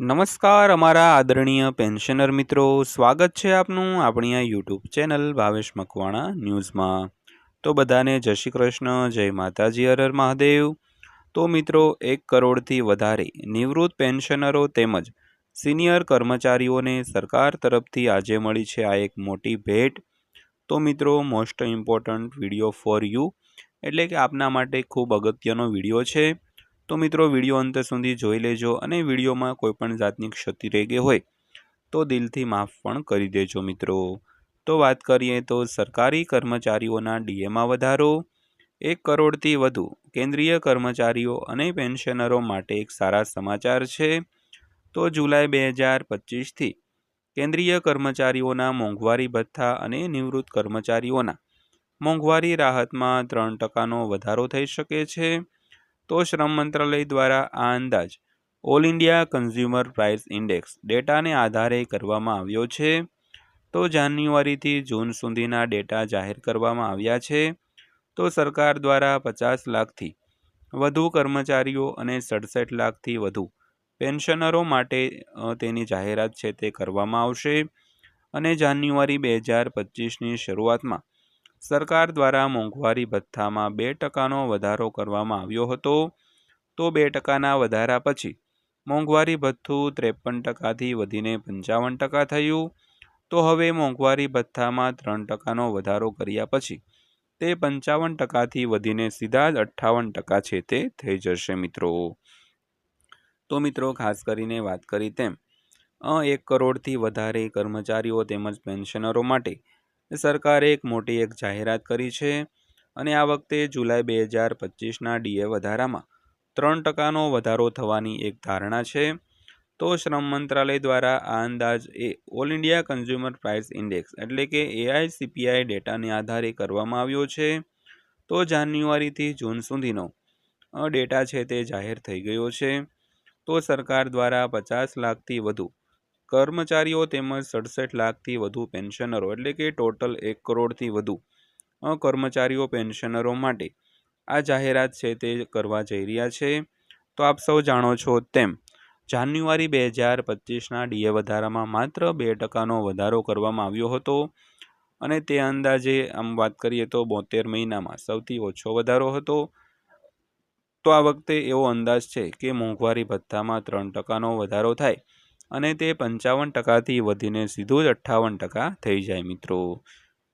નમસ્કાર, અમારા આદરણીય પેન્શનર મિત્રો. સ્વાગત છે આપનું આપણી આ યુટ્યુબ ચેનલ ભાવેશ મકવાણા ન્યૂઝમાં. તો બધાને જય શ્રી કૃષ્ણ, જય માતાજી હર મહાદેવ. તો મિત્રો, એક કરોડથી વધારે નિવૃત્ત પેન્શનરો તેમજ સિનિયર કર્મચારીઓને સરકાર તરફથી આજે મળી છે આ એક મોટી ભેટ. તો મિત્રો, most important video for you. એટલે કે આપના માટે ખૂબ અગત્યનો વીડિયો છે. તો મિત્રો વીડિયો અંત સુધી જોઈ લેજો અને વિડીયોમાં કોઈપણ જાતની ક્ષતિ રહી ગઈ હોય તો દિલથી માફ પણ કરી દેજો મિત્રો. તો વાત કરીએ તો સરકારી કર્મચારીઓના ડીએમાં વધારો, એક કરોડથી વધુ. કેન્દ્રીય કર્મચારીઓ અને પેન્શનરો માટે એક સારા સમાચાર છે. તો જુલાઈ બે હજાર પચીસથી કેન્દ્રીય કર્મચારીઓના મોંઘવારી ભથ્થા અને નિવૃત્ત કર્મચારીઓના મોંઘવારી રાહતમાં ત્રણ ટકાનો વધારો થઈ શકે છે. તો શ્રમ મંત્રાલય દ્વારા આ અંદાજ. All India consumer price index ડેટાને આધારે કરવામાં આવ્યો છે. તો જાન્યુઆરીથી જૂન સુધીના ડેટા જાહેર કરવામાં આવ્યા છે. તો સરકાર દ્વારા પચાસ લાખથી વધુ કર્મચારીઓ અને સડસઠ લાખથી વધુ પેન્શનરો માટે તેની જાહેરાત છે તે કરવામાં આવશે. અને જાન્યુઆરી બે હજાર પચીસની શરૂઆતમાં સરકાર દ્વારા મોંઘવારી ભથ્થામાં બે ટકાનો વધારો કરવામાં આવ્યો હતો, તો બે ટકાના વધારા પછી મોંઘવારી ભથ્થું ત્રેપન ટકાથી વધીને પંચાવન ટકા થયું. તો હવે મોંઘવારી ભથ્થામાં ત્રણ ટકાનો વધારો કર્યા પછી તે પંચાવન ટકાથી વધીને સીધા જ અઠ્ઠાવન ટકા છે તે થઈ જશે મિત્રો. તો મિત્રો, ખાસ કરીને વાત કરી તેમ એક કરોડથી વધારે કર્મચારીઓ તેમજ પેન્શનરો માટે સરકારે એક મોટી એક જાહેરાત કરી છે અને આ વખતે જુલાઈ બે હજાર પચીસના ડીએ વધારામાં ત્રણ ટકાનો વધારો થવાની એક ધારણા છે. તો શ્રમ મંત્રાલય દ્વારા આ અંદાજ એ all India consumer price index એટલે કે એઆઈસીપીઆઈ ડેટાને આધારે કરવામાં આવ્યો છે. તો જાન્યુઆરીથી જૂન સુધીનો ડેટા છે તે જાહેર થઈ ગયો છે. તો સરકાર દ્વારા પચાસ લાખથી વધુ કર્મચારીઓ તેમજ સડસઠ લાખથી વધુ પેન્શનરો, એટલે કે ટોટલ એક કરોડથી વધુ કર્મચારીઓ પેન્શનરો માટે આ જાહેરાત છે તે કરવા જઈ રહ્યા છે. તો આપ સૌ જાણો છો તેમ, જાન્યુઆરી બે હજાર પચીસના ડીએ વધારામાં માત્ર બે ટકાનો વધારો કરવામાં આવ્યો હતો. અને તે અંદાજે આમ વાત કરીએ તો બોતેર મહિનામાં સૌથી ઓછો વધારો હતો. તો આ વખતે એવો અંદાજ છે કે મોંઘવારી ભથ્થામાં ત્રણ ટકાનો વધારો થાય. અને તે પંચાવન ટકાથી વધીને સીધું જ અઠ્ઠાવન ટકા થઈ જાય મિત્રો.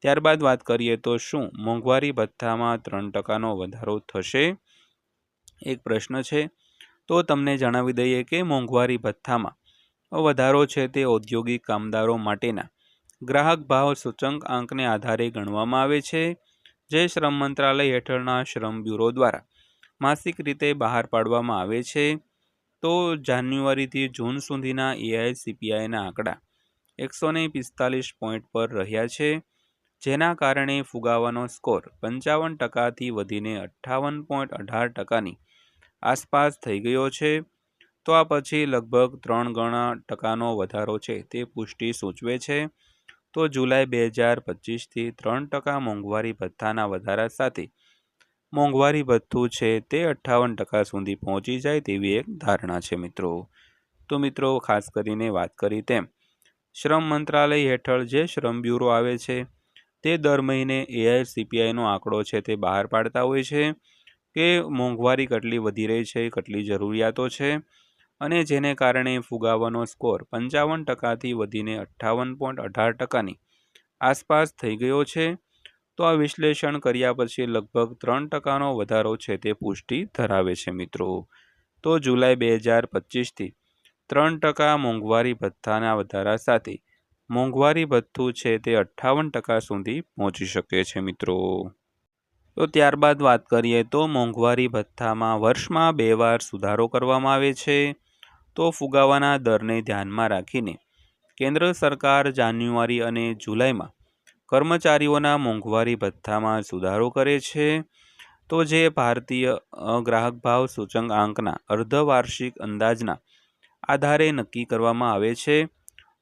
ત્યારબાદ વાત કરીએ તો શું મોંઘવારી ભથ્થામાં ત્રણ ટકાનો વધારો થશે? એક પ્રશ્ન છે. તો તમને જણાવી દઈએ કે મોંઘવારી ભથ્થામાં વધારો છે તે ઔદ્યોગિક કામદારો માટેના. ગ્રાહક ભાવ સૂચંક આંકને આધારે ગણવામાં આવે છે. જે શ્રમ મંત્રાલય હેઠળના શ્રમ બ્યુરો દ્વારા માસિક રીતે બહાર પાડવામાં આવે છે. તો જાન્યુઆરીથી જૂન સુધીના એઆઈસીપીઆઈના આંકડા એકસો ને પિસ્તાલીસ પોઈન્ટ પર રહ્યા છે, જેના કારણે ફુગાવાનો સ્કોર પંચાવન ટકાથી વધીને અઠ્ઠાવન પોઈન્ટ અઢાર ટકાની આસપાસ થઈ ગયો છે. તો આ પછી લગભગ ત્રણ ગણા ટકાનો વધારો છે તે પુષ્ટિ સૂચવે છે. તો જુલાઈ બે હજાર પચીસથી ત્રણ ટકા મોંઘવારી ભથ્થાના વધારા સાથે મોંઘવારી ભથ્થું છે તે અઠ્ઠાવન ટકા સુધી પહોંચી જાય તેવી એક ધારણા છે મિત્રો. તો મિત્રો, ખાસ કરીને વાત કરી તેમ, શ્રમ મંત્રાલય હેઠળ જે શ્રમ બ્યુરો આવે છે, તે દર મહિને એઆઈસીપીઆઈનો આંકડો છે તે બહાર પાડતા હોય છે કે મોંઘવારી કેટલી વધી રહી છે, કેટલી જરૂરિયાતો છે અને જેને કારણે ફુગાવાનો સ્કોર પંચાવન ટકાથી વધીને અઠ્ઠાવન પોઈન્ટ અઢાર ટકાની આસપાસ થઈ ગયો છે. તો આ વિશ્લેષણ કર્યા પછી લગભગ ત્રણ ટકાનો વધારો છે તે પુષ્ટિ ધરાવે છે મિત્રો. તો જુલાઈ બે હજાર પચીસથી ત્રણ ટકા મોંઘવારી ભથ્થાના વધારા સાથે મોંઘવારી ભથ્થું છે તે અઠ્ઠાવન ટકા સુધી પહોંચી શકે છે મિત્રો. તો ત્યારબાદ વાત કરીએ તો મોંઘવારી ભથ્થામાં વર્ષમાં બે વાર સુધારો કરવામાં આવે છે. તો ફુગાવાના દરને ધ્યાનમાં રાખીને કેન્દ્ર સરકાર જાન્યુઆરી અને જુલાઈમાં કર્મચારીઓના મોંઘવારી ભથ્થામાં સુધારો કરે છે. તો જે ભારતીય ગ્રાહક ભાવ સૂચક આંકના અર્ધવાર્ષિક અંદાજના આધારે નક્કી કરવામાં આવે છે.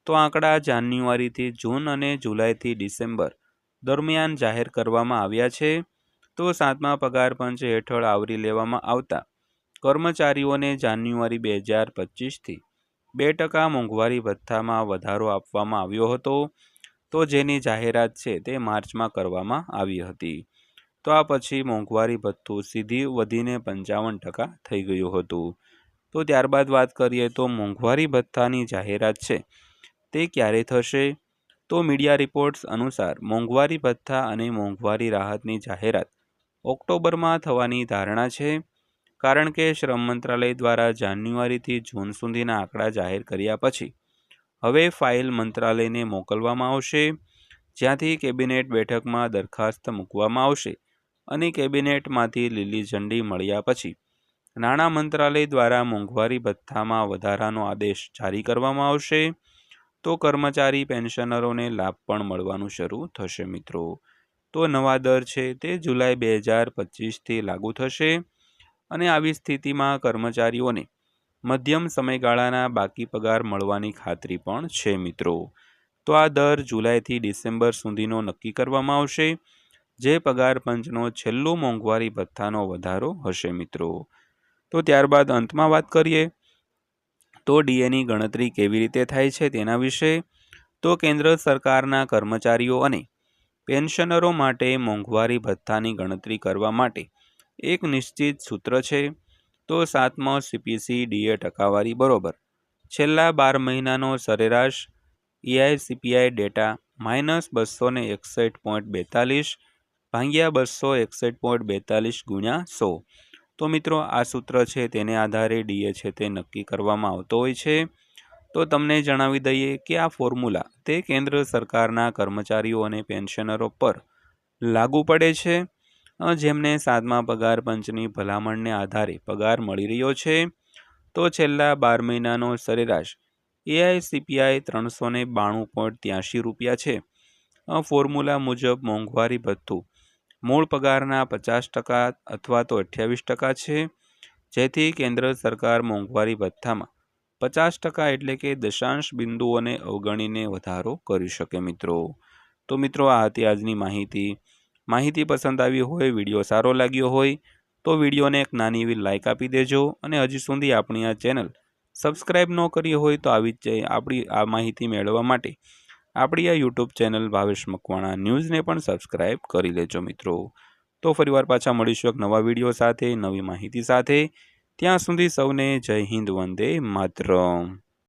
તો આંકડા જાન્યુઆરીથી જૂન અને જુલાઈથી ડિસેમ્બર દરમિયાન જાહેર કરવામાં આવ્યા છે. તો સાતમા પગાર પંચ હેઠળ આવરી લેવામાં આવતા કર્મચારીઓને જાન્યુઆરી બે હજાર પચીસથી બે ટકા મોંઘવારી ભથ્થામાં વધારો આપવામાં આવ્યો હતો. તો જેની જાહેરાત છે તે માર્ચમાં કરવામાં આવી હતી. તો આ પછી મોંઘવારી ભથ્થું સીધી વધીને પંચાવન ટકા થઈ ગયું હતું. તો ત્યારબાદ વાત કરીએ તો મોંઘવારી ભથ્થાની જાહેરાત છે તે ક્યારે થશે? તો મીડિયા રિપોર્ટ્સ અનુસાર મોંઘવારી ભથ્થા અને મોંઘવારી રાહતની જાહેરાત ઓક્ટોબરમાં થવાની ધારણા છે, કારણ કે શ્રમ મંત્રાલય દ્વારા જાન્યુઆરીથી જૂન સુધીના આંકડા જાહેર કર્યા પછી હવે ફાઇલ મંત્રાલયને મોકલવામાં આવશે, જ્યાંથી કેબિનેટ બેઠકમાં દરખાસ્ત મૂકવામાં આવશે અને કેબિનેટમાંથી લીલી ઝંડી મળ્યા પછી નાણાં મંત્રાલય દ્વારા મોંઘવારી ભથ્થામાં વધારાનો આદેશ જારી કરવામાં આવશે. તો કર્મચારી પેન્શનરોને લાભ પણ મળવાનું શરૂ થશે મિત્રો. તો નવા દર છે તે જુલાઈ બે હજાર પચીસથી લાગુ થશે અને આવી સ્થિતિમાં કર્મચારીઓને મધ્યમ સમયગાળાના બાકી પગાર મળવાની ખાતરી પણ છે મિત્રો. તો આ દર જુલાઈથી ડિસેમ્બર સુધીનો નક્કી કરવામાં આવશે, જે પગાર પંચનો છેલ્લો મોંઘવારી ભથ્થાનો વધારો હશે મિત્રો. તો ત્યારબાદ અંતમાં વાત કરીએ, તો ડીએની ગણતરી કેવી રીતે થાય છે તેના વિશે? તો કેન્દ્ર સરકારના કર્મચારીઓ અને પેન્શનરો માટે મોંઘવારી ભથ્થાની ગણતરી કરવા માટે એક નિશ્ચિત સૂત્ર છે. તો સાતમો સીપીસી ડીએ ટકાવારી બરોબર. છેલ્લા બાર મહિનાનો સરેરાશ ઈઆઈસીપીઆઈ ડેટા માઇનસ બસો ને એકસઠ પોઈન્ટ બેતાલીસ ભાંગ્યા બસો એકસઠ પોઈન્ટ બેતાલીસ ગુણ્યા સો. તો મિત્રો, આ સૂત્ર છે તેને આધારે ડીએ છે તે નક્કી કરવામાં આવતો હોય છે. તો તમને જણાવી દઈએ કે આ ફોર્મ્યુલા તે કેન્દ્ર સરકારના કર્મચારીઓ અને પેન્શનરો પર લાગુ પડે છે. જેમને સાતમા પગાર પંચની ભલામણને આધારે પગાર મળી રહ્યો છે, તો છેલ્લા બાર મહિનાનો સરેરાશ એઆઈસીપીઆઈ ત્રણસો ને બાણું પોઈન્ટ ત્યાંશી રૂપિયા છે. ફોર્મ્યુલા મુજબ મોંઘવારી ભથ્થું મૂળ પગારના પચાસ ટકા અથવા તો અઠ્યાવીસ ટકા છે, જેથી કેન્દ્ર સરકાર મોંઘવારી ભથ્થામાં પચાસ ટકા એટલે કે દશાંશ બિંદુઓને અવગણીને વધારો કરી શકે મિત્રો. તો મિત્રો, આ હતી આજની માહિતી. માહિતી પસંદ આવી હોય, વીડિયો સારો લાગ્યો હોય, તો વિડીયોને એક નાની એવી લાઇક આપી દેજો અને હજી સુધી આપણી આ ચેનલ સબસ્ક્રાઈબ ન કરી હોય તો આવી જ આપણી આ માહિતી મેળવવા માટે. આપણી આ યુટ્યુબ ચેનલ ભાવેશ મકવાણા ન્યૂઝને પણ સબસ્ક્રાઈબ કરી લેજો મિત્રો. તો ફરીવાર પાછા મળીશું એક નવા વીડિયો સાથે, નવી માહિતી સાથે. ત્યાં સુધી સૌને જય હિન્દ, વંદે માતરમ.